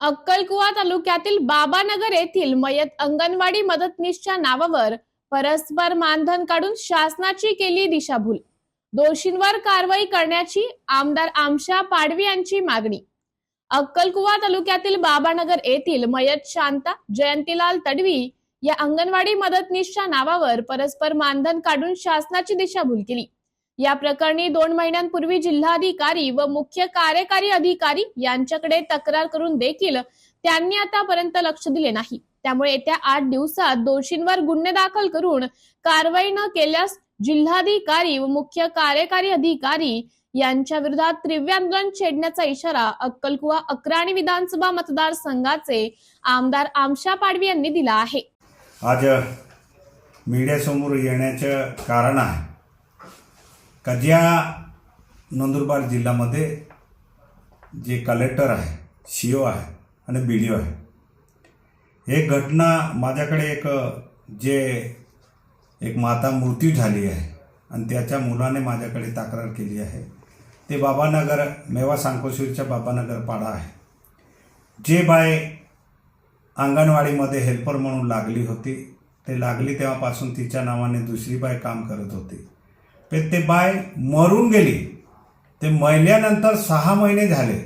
अक्कलकुवा तालुक्यातील बाबानगर येथील मयत अंगणवाडी मदतनीसच्या नावावर परस्पर मानधन काढून शासनाची केली दिशाभूल. दोषींवर कारवाई करण्याची आमदार आमशा पाडवी यांची मागणी. अक्कलकुवा तालुक्यातील बाबानगर येथील मयत शांता जयंतीलाल तडवी या अंगणवाडी मदतनीसच्या नावावर परस्पर मानधन काढून शासनाची दिशाभूल केली. या प्रकरणी दोन महिन्यांपूर्वी जिल्हाधिकारी व मुख्य कार्यकारी अधिकारी यांच्याकडे तक्रार करून देखील त्यांनी आतापर्यंत लक्ष दिले नाही. त्यामुळे येत्या आठ दिवसात दोषींवर गुन्हे दाखल करून कारवाई न केल्यास जिल्हाधिकारी व मुख्य कार्यकारी अधिकारी यांच्या विरोधात तीव्र आंदोलन छेडण्याचा इशारा अक्कलकुवा अकरा आणि विधानसभा मतदारसंघाचे आमदार आमशा पाडवी यांनी दिला आहे. आज मीडियासमोर येण्याचं कारण आहे. का ज्या नंदुरबार जिल्ह्यामध्ये जे कलेक्टर आहे सी ओ आहे आणि बी डी ओ आहे. हे घटना माझ्याकडे एक जे एक माता मृत्यू झाली आहे आणि त्याच्या मुलाने माझ्याकडे तक्रार केली आहे. ते बाबानगर मेवा सांकोशीरच्या बाबानगर पाडा आहे. जे बाय अंगणवाडीमध्ये हेल्पर म्हणून लागली होती. ते लागली तेव्हापासून तिच्या नावाने दुसरी बाय काम करत होती. पण ते बाय मरून गेली ते महिल्यानंतर सहा महिने झाले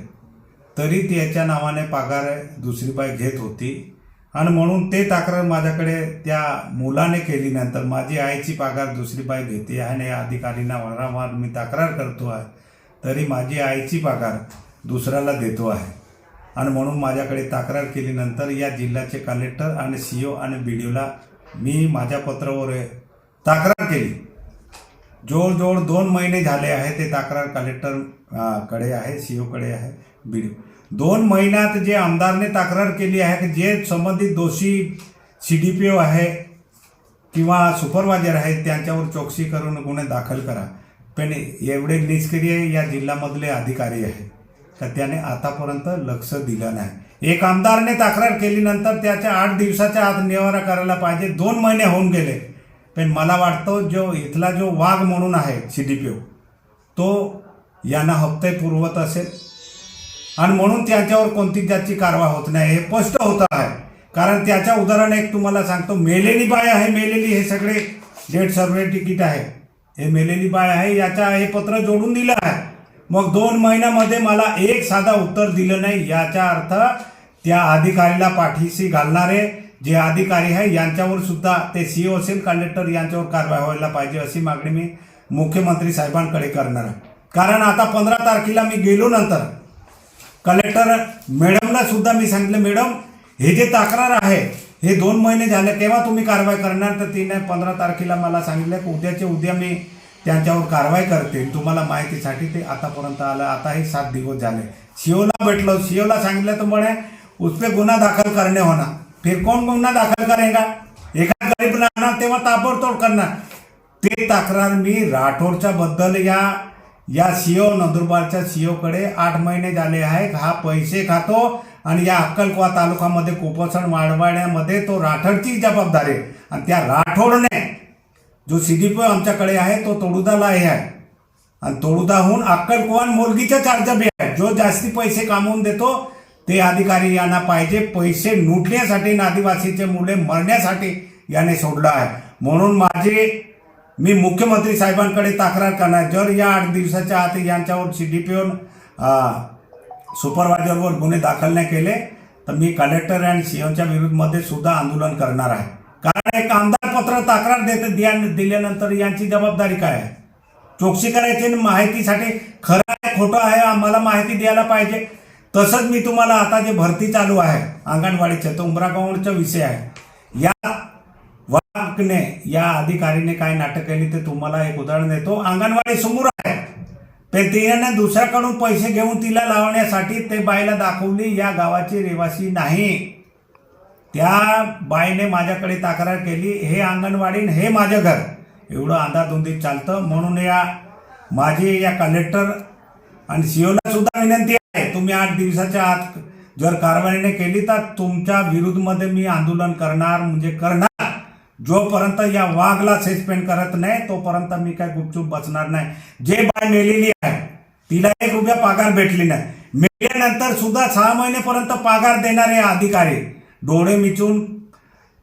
तरी त्याच्या नावाने पगार दुसरी बाय घेत होती. आणि म्हणून ते तक्रार माझ्याकडे त्या मुलाने केली. नंतर माझी आईची पगार दुसरी बाय घेते आहे आणि या अधिकारींना वारंवार मी तक्रार करतो आहे तरी माझी आईची पगार दुसऱ्याला देतो आहे. आणि म्हणून माझ्याकडे तक्रार केल्यानंतर या जिल्ह्याचे कलेक्टर आणि सी ओ आणि बी डी ओला मी माझ्या पत्रावर तक्रार केली. जवळजवळ दोन महिने झाले आहे ते तक्रार कलेक्टरकडे आहे सी ओकडे आहे बी डी दोन महिन्यात जे आमदारने तक्रार केली आहे की जे संबंधित दोषी सी डी पी ओ आहे किंवा सुपरवायझर आहेत त्यांच्यावर चौकशी करून गुन्हे दाखल करा. पण एवढे निष्क्रिय या जिल्ह्यामधले अधिकारी आहे तर त्याने आतापर्यंत लक्ष दिलं नाही. एक आमदारने तक्रार केल्यानंतर त्याच्या आठ दिवसाच्या आत निवारा करायला पाहिजे. दोन महिने होऊन गेले. पण मला वाटतं जो इथला जो वाघ म्हणून आहे सी डी पी ओ तो यांना हप्ते पुरवत असेल. आणि म्हणून त्याच्यावर कोणती त्याची कारवाई होत नाही हे स्पष्ट होत आहे. कारण त्याचं उदाहरण एक तुम्हाला सांगतो मेलेली बाय आहे मेलेली हे सगळे डेट सर्वे तिकीट आहे. हे मेलेली बाय आहे याचा हे पत्र जोडून दिलं आहे. मग दोन महिन्यामध्ये मला एक साधा उत्तर दिलं नाही याचा अर्थ त्या अधिकारीला पाठीशी घालणारे जे अधिकारी आहे यांच्यावर सुद्धा ते सीओ असेल कलेक्टर यांच्यावर कारवाई व्हायला पाहिजे अशी मागणी मी मुख्यमंत्री साहेबांकडे करणार आहे. कारण आता पंधरा तारखेला मी गेलो नंतर कलेक्टर मॅडमला सुद्धा मी सांगितलं मॅडम हे जे तक्रार आहे हे दोन महिने झाले तेव्हा तुम्ही कारवाई करणार? तर तिने पंधरा तारखेला मला सांगितलं की उद्याचे उद्या मी त्यांच्यावर कारवाई करते. तुम्हाला माहितीसाठी ते आतापर्यंत आलं. आताही सात दिवस झाले. सीओला भेटलो. सीओला सांगितलं तर म्हणे उस गुन्हा दाखल करणे होणार. फिर कौन गुन्हा दाखल करेगा? एका गरीब राहणार तेव्हा ताबडतोड करणार. ते तक्रार मी राठोडच्या बद्दल या या सीओ नंदुरबारच्या सीओ कडे आठ महिने झाले आहे हा पैसे खातो आणि या अक्कलकुवा तालुक्यामध्ये कुपोषण वाढवण्यामध्ये तो राठोडची जबाबदारी आहे. आणि त्या राठोडने जो सीडीपी आमच्याकडे आहे तो तोडुदाला हे आहे. आणि तोडुदाहून अक्कलकुवा आणि मोलगीच्या चार्जबी आहे जो जास्ती पैसे कामवून देतो ते अधिकारी यांना पाहिजे. पैसे लुटण्यासाठी आणि आदिवासीचे मुले मरण्यासाठी याने सोडलं आहे. म्हणून माझे मी मुख्यमंत्री साहेबांकडे तक्रार करणार. जर या आठ दिवसाच्या आत यांच्यावर सी डी पी सुपरवायझरवर गुन्हे दाखल नाही केले तर मी कलेक्टर आणि सीएमच्या विरुद्धमध्ये सुद्धा आंदोलन करणार आहे. कारण एक आमदार पत्र तक्रार देत द्या- दिल्यानंतर यांची जबाबदारी काय आहे? चौकशी करायची माहितीसाठी खरं आहे खोटं आहे आम्हाला माहिती द्यायला पाहिजे. तसंच मी तुम्हाला आता जे भरती चालू आहे अंगणवाडीच्या तो उमरागावचा विषय आहे. या वाकने या अधिकारीने काय नाटक केली ते तुम्हाला एक उदाहरण देतो. अंगणवाडी समोर आहे. ते तिने दुसऱ्याकडून पैसे घेऊन तिला लावण्यासाठी ते बाईला दाखवली या गावाची रहिवासी नाही. त्या बाईने माझ्याकडे तक्रार केली हे अंगणवाडी हे माझं घर. एवढं अंधाधुंदीत चालतं. म्हणून या माझी या कलेक्टर आणि सीओला सुद्धा विनंती आहे. तुम्ही आठ दिवसाच्या आत जर कारवाई नाही केली तर तुमच्या विरुद्धमध्ये मी आंदोलन करणार म्हणजे करणार. जोपर्यंत या वाघला सस्पेंड करत नाही तोपर्यंत मी काय गुपचूप बसणार नाही. जे बाय मेलेली आहे तिला एक रुपया पगार भेटली नाही. मेल्यानंतर सुद्धा सहा महिनेपर्यंत पगार देणारे अधिकारी डोळे मिचून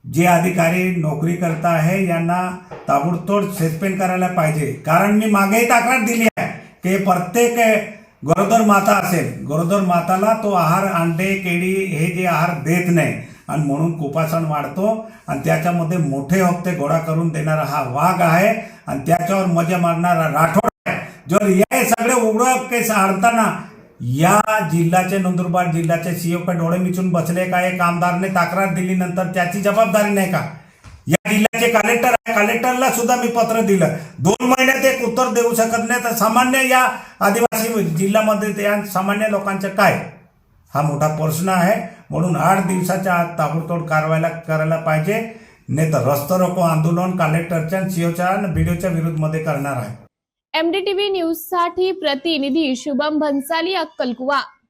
जे अधिकारी नोकरी करता आहे यांना ताबडतोब सस्पेंड करायला पाहिजे. कारण मी मागेही तक्रार दिली आहे की प्रत्येक गरोदर माता असेल गरोदर माताला तो आहार अंडे केळी हे जे आहार देत नाही. आणि म्हणून कुपासन वाढतो आणि त्याच्यामध्ये मोठे हप्ते गोळा करून देणारा हा वाघ आहे. आणि त्याच्यावर मजा मारणारा राठोड आहे. जर या सगळे उघडं केस आणताना या जिल्ह्याचे नंदुरबार जिल्ह्याचे सीओ का डोळे मिचून बसले का? एक आमदारने तक्रार दिली नंतर त्याची जबाबदारी नाही का? या जिल्ह्याचे कलेक्टर आहे. कलेक्टरला सुद्धा मी पत्र दिलं. दोन महिन्यात एक उत्तर देऊ शकत नाही. तर सामान्य या आदिवासी जिल्ह्यामध्ये या सामान्य लोकांचं काय? हा मोठा प्रश्न आहे. म्हणून आठ दिवसाच्या आत ताबडतोब कारवाईला करायला पाहिजे. नाही तर रस्ता रोको आंदोलन कलेक्टरच्या सीओच्या आणि बीडीओच्या विरोधमध्ये करणार आहे. एमडीटीव्ही न्यूजसाठी प्रतिनिधी शुभम भन्साली अक्कलकुवा.